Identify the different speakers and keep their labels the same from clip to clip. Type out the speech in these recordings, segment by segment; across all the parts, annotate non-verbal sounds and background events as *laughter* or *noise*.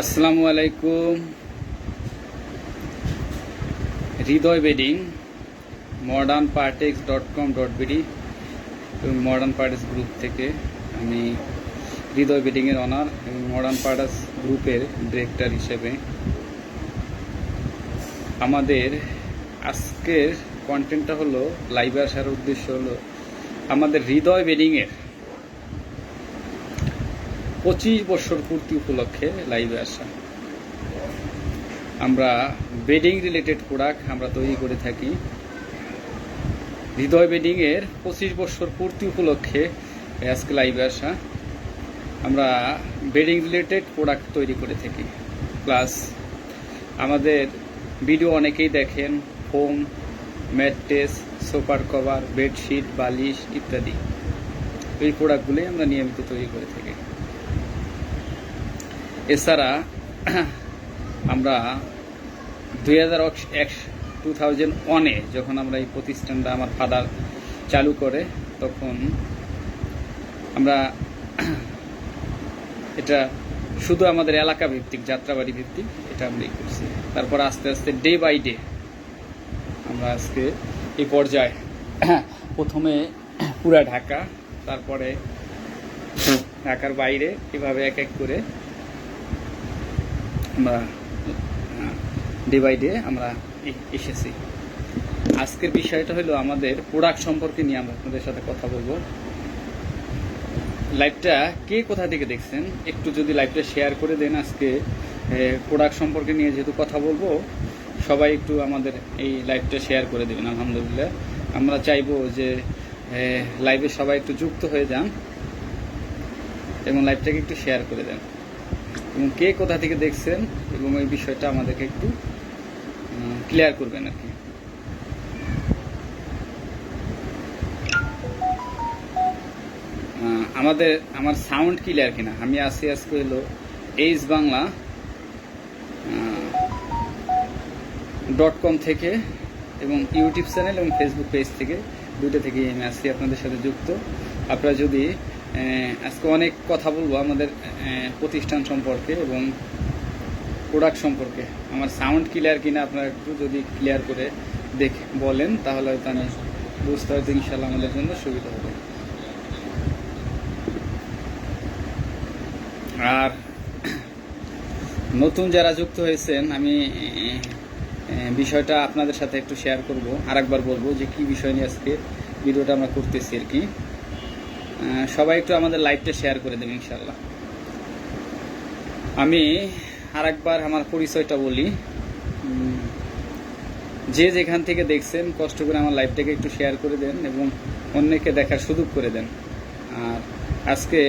Speaker 1: আসসালামু আলাইকুম। Hriday bedding modern Partex dot com dot BD modern Partex group থেকে আমি হৃদয় বেডিংয়ের অনার এবং মডার্ন পার্টাস গ্রুপের ডিরেক্টর হিসেবে আমাদের আজকের কন্টেন্টটা হলো লাইভে আসার উদ্দেশ্য হলো, আমাদের হৃদয় বেডিংয়ের পঁচিশ বছর পূর্তি উপলক্ষে লাইভে আসা। আমরা বেডিং রিলেটেড প্রোডাক্ট আমরা তৈরি করে থাকি। হৃদয় বেডিং এর পঁচিশ বছর পূর্তি উপলক্ষে আজকে লাইভে আসা। আমরা বেডিং রিলেটেড প্রোডাক্ট তৈরি করে থাকি। প্লাস আমাদের ভিডিও অনেকেই দেখেন ফোম ম্যাট্রেস সোফার কভার বেডশিট বালিশ ইত্যাদি। এই প্রোডাক্টগুলোই আমরা নিয়মিত তৈরি করে থাকি। এছাড়া আমরা দুই হাজার এক টু থাউজেন্ড ওয়ানে যখন আমরা এই প্রতিষ্ঠানটা আমার ফাদার চালু করে, তখন আমরা এটা শুধু আমাদের এলাকা ভিত্তিক যাত্রাবাড়ি ভিত্তিক এটা আমরা করছি। তারপর আস্তে আস্তে ডে বাই ডে আমরা আজকে এই পর্যায়ে প্রথমে পুরা ঢাকা, তারপরে ঢাকার বাইরে এভাবে এক এক করে আমরা ডে বাই ডে আমরা এসেছি। আজকের বিষয়টা হলো আমাদের প্রোডাক্ট সম্পর্কে নিয়ে আমরা আপনাদের সাথে কথা বলব। লাইভটা কে কোথা থেকে দেখছেন? একটু যদি লাইভটা শেয়ার করে দেন আজকে প্রোডাক্ট সম্পর্কে নিয়ে যেহেতু কথা বলব, সবাই একটু আমাদের এই লাইভটা শেয়ার করে দেবেন, আলহামদুলিল্লাহ। আমরা চাইব যে লাইভে সবাই একটু যুক্ত হয়ে যান এবং লাইভটাকে একটু শেয়ার করে দেন। এবং কে কোথা থেকে দেখছেন এবং এই বিষয়টা আমাদেরকে একটু ক্লিয়ার করবেন আর কি। আমাদের, আমার সাউন্ড ক্লিয়ার কিনা? আমি আসি আজকে হলো এইচ বাংলা ডট কম থেকে এবং ইউটিউব চ্যানেল এবং ফেসবুক পেজ থেকে দুটো থেকে আমি আসছি আপনাদের সাথে যুক্ত। আপনারা যদি আজকে অনেক কথা বলব আমাদের প্রতিষ্ঠান সম্পর্কে এবং প্রোডাক্ট সম্পর্কে। আমার সাউন্ড ক্লিয়ার কিনা আপনারা একটু যদি ক্লিয়ার করে দেখ, বলেন, তাহলে হয়তো আমি বুঝতে হয়তো ইনশাল্লাহ আমাদের জন্য সুবিধা হবে। আর নতুন যারা যুক্ত হয়েছেন, আমি বিষয়টা আপনাদের সাথে একটু শেয়ার করব, আরেকবার বলব যে কি বিষয় নিয়ে আজকে ভিডিওটা আমরা করতেছি আর কি। সবাই একটু আমাদের লাইভটা শেয়ার করে দেবেন ইনশাল্লাহ আমি আরেকবার আমার পরিচয়টা বলি। যে যেখান থেকে দেখছেন, কষ্ট করে আমার লাইভটাকে একটু শেয়ার করে দেন এবং অন্যকে দেখার সুযোগ করে দেন। আর আজকে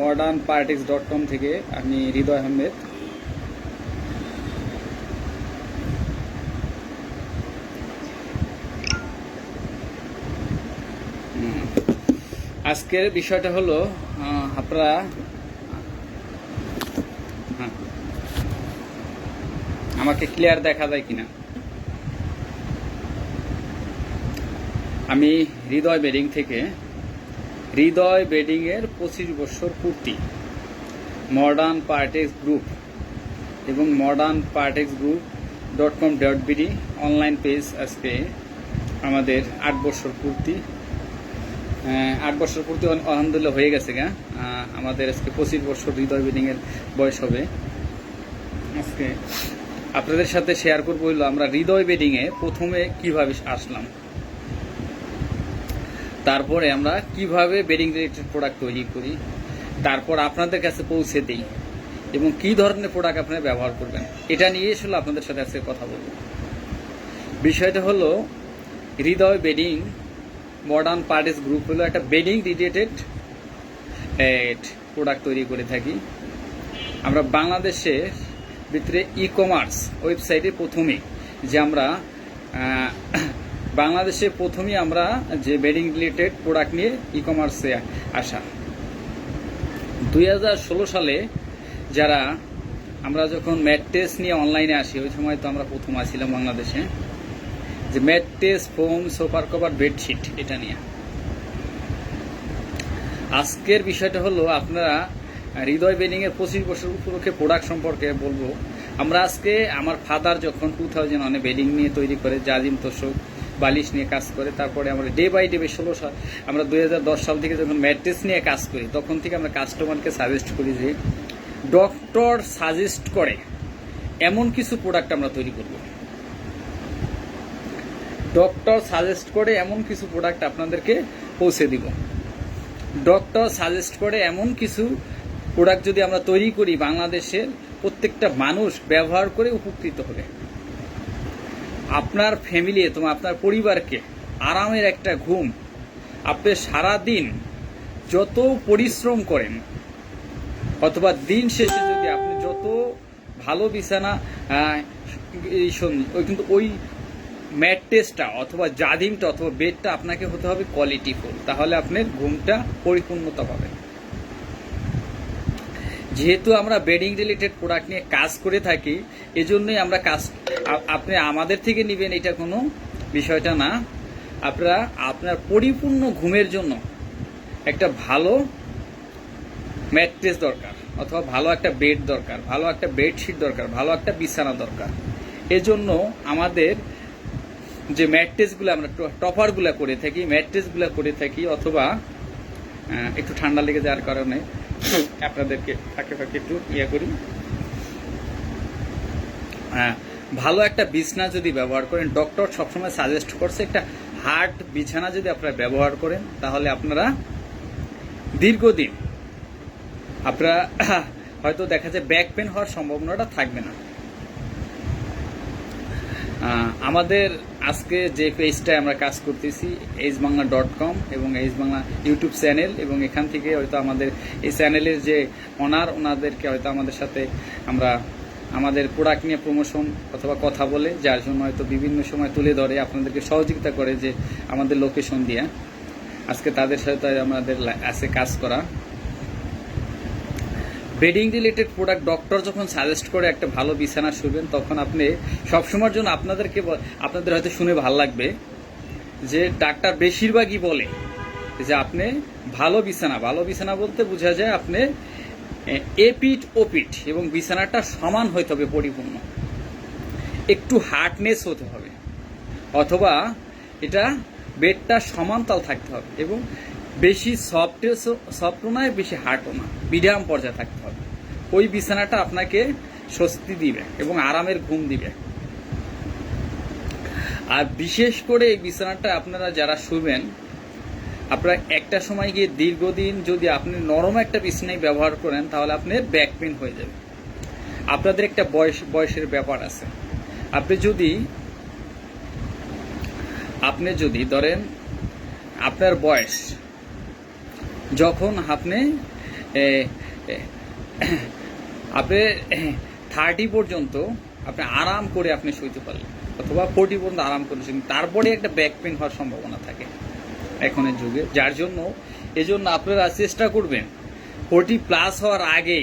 Speaker 1: মডার্ন পার্টিক্স ডট কম থেকে আমি হৃদয় আহমেদ। আজকের বিষয়টা হলো আপনারা হ্যাঁ আমাকে ক্লিয়ার দেখা যায় কিনা। আমি হৃদয় বেডিং থেকে, হৃদয় বেডিং এর পঁচিশ বছর পূর্তি মডার্ন পার্টেক্স গ্রুপ এবং modern Partex group dot com dot BD online page আজকে আমাদের আট বছর পূর্তি আট বছর পূর্তি আল- আলহামদুলিল্লাহ হয়ে গেছে গা। আমাদের আজকে পঁচিশ বছর হৃদয় বেডিং এর বয়স হবে। আজকে আপনাদের সাথে শেয়ার করব হইল আমরা হৃদয় বেডিং এ প্রথমে কীভাবে আসলাম। তারপরে আমরা কীভাবে বেডিং রিলেটেড প্রোডাক্ট তৈরি করি। তারপর আপনাদের কাছে পৌঁছে দিই এবং কি ধরনের প্রোডাক্ট আপনারা ব্যবহার করবেন। এটা নিয়ে আসলে আপনাদের সাথে আজকে কথা বলব। বিষয়টা হলো Hriday bedding modern Partex group হলো একটা বেডিং রিলেটেড প্রোডাক্ট তৈরি করে থাকি। আমরা বাংলাদেশের ভিতরে ই কমার্স ওয়েবসাইটে প্রথমে যে আমরা বাংলাদেশে প্রথমেই আমরা যে বেডিং রিলেটেড প্রোডাক্ট নিয়ে ই কমার্সে আসা। দুই হাজার ষোলো সালে যারা আমরা যখন ম্যাট টেস্ট নিয়ে অনলাইনে আসি, ওই সময় তো আমরা প্রথম আসছিলাম বাংলাদেশে। যে ম্যাট্রেস ফোম সোফার কভার, বেডশিট, এটা নিয়ে। আজকের বিষয়টা হলো আপনারা হৃদয় বেডিং এর পঁচিশ বছর উপলক্ষে প্রোডাক্ট সম্পর্কে বলব। আমরা আজকে আমার ফাদার যখন টু থাউজেন্ড ওয়ানে বেডিং নিয়ে তৈরি করে, জাজিম তোষক, বালিশ নিয়ে কাজ করে, তারপরে আমরা ডে বাই ডে ষোলো সাল, আমরা দু হাজার দশ সাল থেকে যখন ম্যাট্রেস নিয়ে কাজ করি, তখন থেকে আমরা কাস্টমারকে সাজেস্ট করি যে ডক্টর সাজেস্ট করে, এমন কিছু প্রোডাক্ট আমরা তৈরি করব। ডক্টর সাজেস্ট করে এমন কিছু প্রোডাক্ট আপনাদেরকে পৌঁছে দিব। ডক্টর সাজেস্ট করে এমন কিছু প্রোডাক্ট যদি আমরা তৈরি করি বাংলাদেশের, প্রত্যেকটা মানুষ ব্যবহার করে উপকৃত হবে। আপনার ফ্যামিলি তোমার আপনার পরিবারকে আরামের একটা ঘুম। আপনি সারা দিন যত পরিশ্রম করেন, অথবা দিন শেষে যদি আপনি যত ভালো বিছানা ওই কিন্তু ওই ম্যাট্রেসটা অথবা জাদিমটা অথবা বেডটা আপনাকে হতে হবে কোয়ালিটি ফুল তাহলে আপনার ঘুমটা পরিপূর্ণতা পাবেন। যেহেতু আমরা বেডিং রিলেটেড প্রোডাক্ট নিয়ে কাজ করে থাকি, এজন্যই আমরা কাজ আপনি আমাদের থেকে নেবেন এটা কোনো বিষয়টা না। আপনারা, আপনার পরিপূর্ণ ঘুমের জন্য একটা ভালো ম্যাট্রেস দরকার, অথবা ভালো একটা বেড দরকার, ভালো একটা বেডশিট দরকার, ভালো একটা বিছানা দরকার। এজন্য আমাদের যে ম্যাট্রেসগুলো আমরা টপারগুলো করে থাকি ম্যাট্রেসগুলো করে থাকি অথবা একটু ঠান্ডা লেগে যাওয়ার কারণে *coughs* আপনাদেরকে ফাঁকে ফাঁকে একটু ইয়ে করি। আহ, ভালো একটা বিছানা যদি ব্যবহার করেন ডক্টর সবসময় সাজেস্ট করছে একটা হার্ড বিছানা যদি আপনারা ব্যবহার করেন তাহলে আপনারা দীর্ঘদিন আপনারা *coughs* হয়তো দেখা যায় ব্যাক পেন হওয়ার সম্ভাবনাটা থাকবে না। আমাদের আজকে যে পেজটায় আমরা কাজ করতেছি এইচ বাংলা ডট কম এবং এইচ বাংলা ইউটিউব চ্যানেল, এবং এখান থেকে হয়তো আমাদের এই চ্যানেলের যে অনার ওনাদেরকে হয়তো আমাদের সাথে আমরা আমাদের প্রোডাক্ট নিয়ে প্রমোশন অথবা কথা বলে, যার জন্য হয়তো বিভিন্ন সময় তুলে ধরে, আপনাদেরকে সহযোগিতা করে যে আমাদের লোকেশন দিয়ে। আজকে তাদের সাথে আমাদের আছে কাজ করা। বেডিং রিলেটেড প্রোডাক্ট ডক্টর যখন সাজেস্ট করে একটা ভালো বিছানা শুবেন তখন আপনি সবসময়ের জন্য আপনাদেরকে আপনাদের হয়তো শুনে ভালো লাগবে যে ডাক্তার বেশিরভাগই বলে যে আপনি ভালো বিছানা ভালো বিছানা বলতে বোঝা যায় আপনি এপিট ওপিট এবং বিছানাটা সমান হইতে হবে পরিপূর্ণ। একটু হার্ডনেস হতে হবে অথবা এটা বেডটা সমানতাল থাকতে হবে এবং বেশি সফট সফটও নয়, বেশি হার্ডও না মিডিয়াম পর্যায়ে থাকতে ওই বিছানাটা আপনাকে স্বস্তি দিবে এবং আরামের ঘুম দিবে। আর বিশেষ করে এই বিছানাটা আপনারা যারা শুবেন, আপনারা একটা সময় গিয়ে দীর্ঘদিন যদি আপনি নরম একটা বিছানায় ব্যবহার করেন, তাহলে আপনার ব্যাক পেন হয়ে যাবে। আপনাদের একটা বয়স, বয়সের ব্যাপার আছে। আপনি যদি আপনি যদি ধরেন আপনার বয়স, যখন আপনি আপনি থার্টি পর্যন্ত আপনি আরাম করে আপনি শুইতে পারলেন, অথবা ফোর্টি পর্যন্ত আরাম করে শুনলেন তারপরে একটা ব্যাক পেন হওয়ার সম্ভাবনা থাকে এখনের যুগে, যার জন্য এজন্য আপনারা চেষ্টা করবেন ফোর্টি প্লাস হওয়ার আগে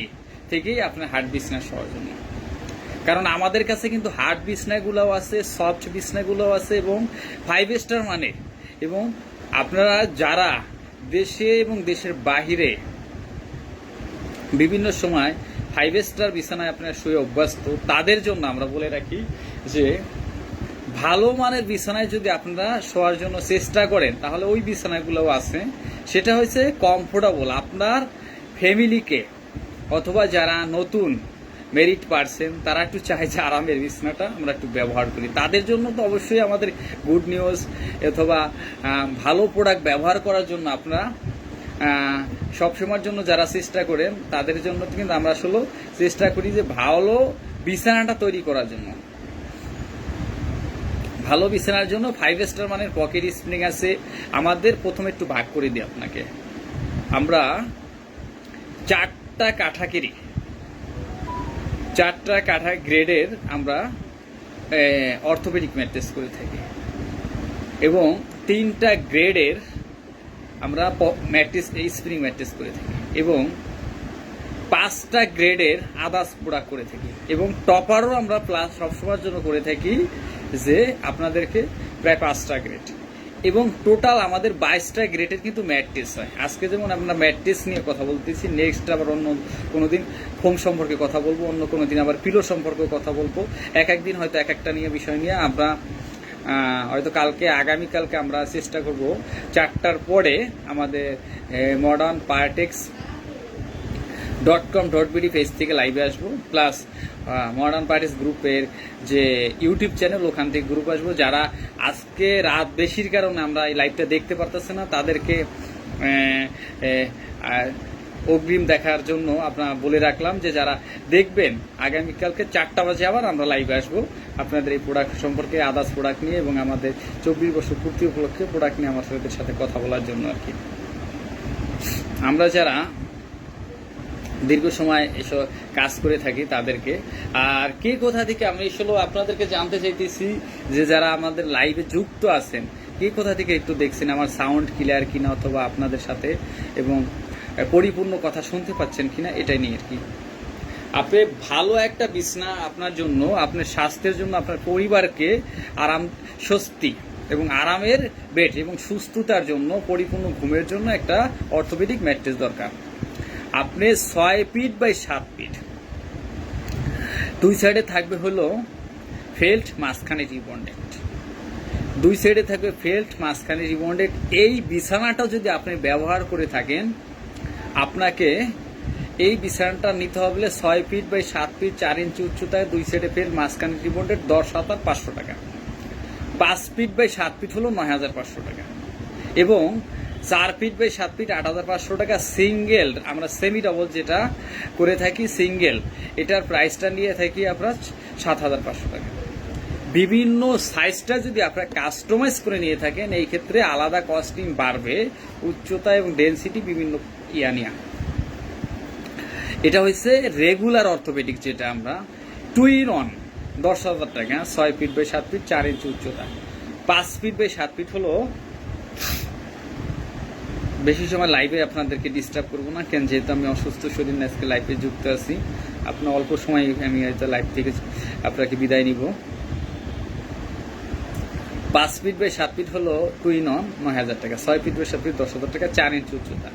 Speaker 1: থেকেই আপনার হার্ট হওয়ার জন্য। কারণ আমাদের কাছে কিন্তু হার্ড বিছনাগুলোও আছে সফট বিছনাগুলোও আছে, এবং ফাইভ স্টার মানে এবং আপনারা যারা দেশে এবং দেশের বাহিরে বিভিন্ন সময় ফাইভ স্টার বিছানায় আপনারা শুয়ে অভ্যস্ত, তাদের জন্য আমরা বলে রাখি যে, ভালো মানের বিছানায় যদি আপনারা শোয়ার জন্য চেষ্টা করেন, তাহলে ওই বিছানাগুলোও আছে। সেটা হচ্ছে কমফোর্টেবল আপনার ফ্যামিলিকে অথবা যারা নতুন মেরিট পার্সেন তারা একটু চায় যে আরামের বিছানাটা আমরা একটু ব্যবহার করি। তাদের জন্য তো অবশ্যই আমাদের গুড নিউজ অথবা ভালো প্রোডাক্ট ব্যবহার করার জন্য আপনারা সবসময়ের জন্য যারা চেষ্টা করেন তাদের জন্য কিন্তু আমরা আসলে চেষ্টা করি যে ভালো বিছানাটা তৈরি করার জন্য। ভালো বিছানার জন্য ফাইভ স্টার মানের পকেট স্প্রিং আছে। আমাদের প্রথমে একটু ভাগ করে দিই আপনাকে। আমরা চারটা কাঠাকেরি, চারটা কাঠা গ্রেডের আমরা অর্থোপেডিক ম্যাট্রেস করে থাকি। এবং তিনটা গ্রেডের আমরা ম্যাট্রেস স্প্রিং ম্যাট্রেস করে থাকি। এবং পাঁচটা গ্রেডের আদার্স প্রোডাক্ট করে থাকি। এবং টপারও আমরা প্লাস সবসময়ের জন্য করে থাকি যে আপনাদেরকে প্রায় পাঁচটা গ্রেড এবং টোটাল আমাদের বাইশটা গ্রেডের কিন্তু ম্যাট্রিক্স হয়। আজকে যেমন আমরা ম্যাট্রিক্স নিয়ে কথা বলতেছি নেক্সট আবার অন্য কোনো দিন ফোম সম্পর্কে কথা বলব, অন্য কোনো দিন আবার পিলো সম্পর্কে কথা বলব। এক এক দিন হয়তো এক একটা নিয়ে বিষয় নিয়ে আমরা হয়তো কালকে, আগামীকালকে আমরা চেষ্টা করব। চারটার পরে আমাদের modern Partex dot com dot BD page থেকে লাইভে আসব। প্লাস মডার্ন পার্টিস গ্রুপের যে ইউটিউব চ্যানেল ওখান থেকে গ্রুপ আসব। যারা আজকে রাত বেশির কারণে আমরা এই লাইভটা দেখতে পারতেছে না, তাদেরকে অগ্রিম দেখার জন্য আপনার বলে রাখলাম যে যারা দেখবেন, আগামীকালকে চারটা বাজে আবার আমরা লাইভে আসব। আপনাদের এই প্রোডাক্ট সম্পর্কে আদার্স প্রোডাক্ট নিয়ে এবং আমাদের চব্বিশ বছর পূর্তি উপলক্ষে প্রোডাক্ট নিয়ে আমাদের সাথে কথা বলার জন্য আর কি। আমরা যারা দীর্ঘ সময় এসব কাজ করে থাকি তাদেরকে, আর কে কোথা থেকে আমি আসলে আপনাদেরকে জানতে চাইতেছি যে যারা আমাদের লাইভে যুক্ত আছেন, কে কোথা থেকে একটু দেখছেন? আমার সাউন্ড ক্লিয়ার কিনা অথবা আপনাদের সাথে? এবং পরিপূর্ণ কথা শুনতে পাচ্ছেন কিনা এটাই নিয়ে আর কি। আপনি ভালো একটা বিছনা আপনার জন্য আপনার স্বাস্থ্যের জন্য আপনার পরিবারকে আরাম, স্বস্তি এবং আরামের বেড এবং সুস্থতার জন্য, পরিপূর্ণ ঘুমের জন্য একটা অর্থোপেডিক ম্যাট্রেস দরকার। আপনি ছয় ফিট বাই সাত ফিট দুই সাইডে থাকবে হলো ফেল্ট মাঝখানে রিবন্ডেড দুই সাইডে থাকবে ফেল্ট মাঝখানে রিবন্ডেড এই বিছানাটা যদি আপনি ব্যবহার করে থাকেন আপনাকে এই বিছানাটা নিতে হবে ছয় ফিট বাই সাত ফিট চার ইঞ্চি উচ্চতায় দুই সাইডে ফেল্ট মাঝখানে রিবন্ডেড দশ হাজার পাঁচশো টাকা। পাঁচ ফিট বাই সাত ফিট হলো নয় হাজার পাঁচশো টাকা। এবং চার ফিট বাই সাত ফিট আট হাজার পাঁচশো টাকা সিঙ্গেল আমরা সেমি ডবল যেটা করে থাকি সিঙ্গেল এটার প্রাইসটা নিয়ে থাকি আপনার সাত হাজার পাঁচশো টাকা। বিভিন্ন সাইজটা যদি আপনারা কাস্টমাইজ করে নিয়ে থাকেন, এই ক্ষেত্রে আলাদা কস্টিং বাড়বে, উচ্চতা এবং ডেন্সিটি বিভিন্ন ইয়া নিয়া। এটা হচ্ছে রেগুলার অর্থোপেডিক যেটা আমরা টুইন অন দশ হাজার টাকা, ছয় ফিট বাই সাত ফিট চার ইঞ্চি উচ্চতা। পাঁচ ফিট বাই সাত ফিট হলো, বেশি সময় লাইভে আপনাদেরকে ডিস্টার্ব করব না, কেন যেহেতু আমি অসুস্থ শরীর আজকে লাইভে যুক্ত আছি। আপনার অল্প সময় আমি হয়তো লাইভ থেকে আপনাকে বিদায় নিব। পাঁচ ফিট বাই সাত ফিট হলো টুইন অন নয় হাজার টাকা, ছয় ফিট বাই সাত ফিট দশ হাজার টাকা, চার ইঞ্চি উচ্চতা।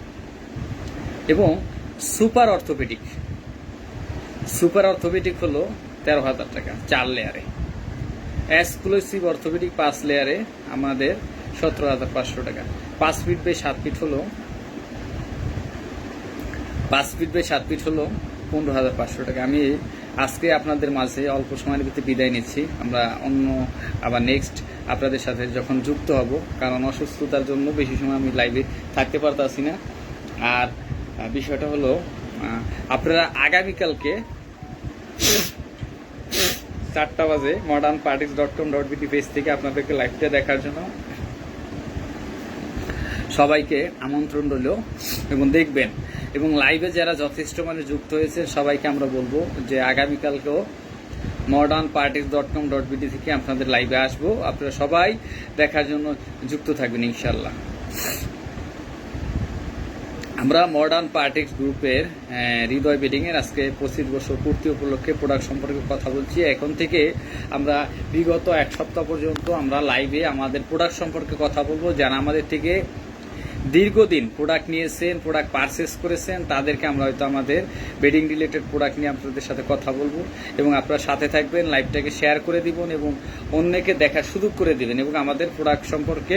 Speaker 1: এবং সুপার অর্থোপেডিক। সুপার অর্থোপেডিক হলো তেরো হাজার টাকা, চার লেয়ারে। এক্সক্লুসিভ অর্থোপেডিক পাঁচ লেয়ারে আমাদের সতেরো হাজার পাঁচশো টাকা। পাঁচ ফিট বাই সাত ফিট হলো, পাঁচ ফিট বাই সাত ফিট হলো পনেরো হাজার পাঁচশো টাকা। আমি আজকে আপনাদের মাঝে অল্প সময়ের ভিতরে বিদায় নিচ্ছি। আমরা অন্য আবার নেক্সট আপনাদের সাথে যখন যুক্ত হব, কারণ অসুস্থতার জন্য বেশি সময় আমি লাইভে থাকতে পারতাছি না। আর বিষয়টা হলো আপনারা আগামীকালকে চারটা বাজে modern Partex dot com dot BD page থেকে আপনাদেরকে লাইভটা দেখার জন্য সবাইকে আমন্ত্রণ রইল এবং দেখবেন। এবং লাইভে যারা যথেষ্ট মানে যুক্ত হয়েছে, সবাইকে আমরা বলব যে আগামীকালকেও modern Partex dot com dot BD থেকে আপনাদের লাইভে আসব। আপনারা সবাই দেখার জন্য যুক্ত থাকবেন ইনশাল্লাহ আমরা মডার্ন পার্টিক্স গ্রুপের হৃদয় বেডিং এর আজকে পঁচিশ বছর পূর্তি উপলক্ষে প্রোডাক্ট সম্পর্কে কথা বলছি। এখন থেকে আমরা বিগত এক সপ্তাহ পর্যন্ত আমরা লাইভে আমাদের প্রোডাক্ট সম্পর্কে কথা বলব। যারা আমাদের থেকে দীর্ঘদিন প্রোডাক্ট নিয়েছেন প্রোডাক্ট পারচেস করেছেন, তাদেরকে আমরা হয়তো আমাদের বেডিং রিলেটেড প্রোডাক্ট নিয়ে আপনাদের সাথে কথা বলব এবং আপনারা সাথে থাকবেন লাইভটাকে শেয়ার করে দিবেন এবং অন্যকে দেখার সুযোগ করে দিবেন এবং আমাদের প্রোডাক্ট সম্পর্কে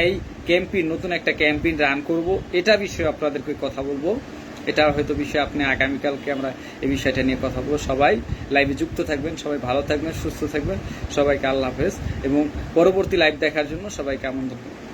Speaker 1: এই ক্যাম্পেইন নতুন একটা ক্যাম্পেইন রান করব। এটা বিষয়ে আপনাদেরকে কথা বলব। এটা হয়তো বিষয়ে আপনি আগামীকালকে আমরা এই বিষয়টা নিয়ে কথা বলব। সবাই লাইভে যুক্ত থাকবেন, সবাই ভালো থাকবেন, সুস্থ থাকবেন। সবাইকে আল্লাহ হাফেজ। এবং পরবর্তী লাইভ দেখার জন্য সবাইকে আমন্ত্রণ।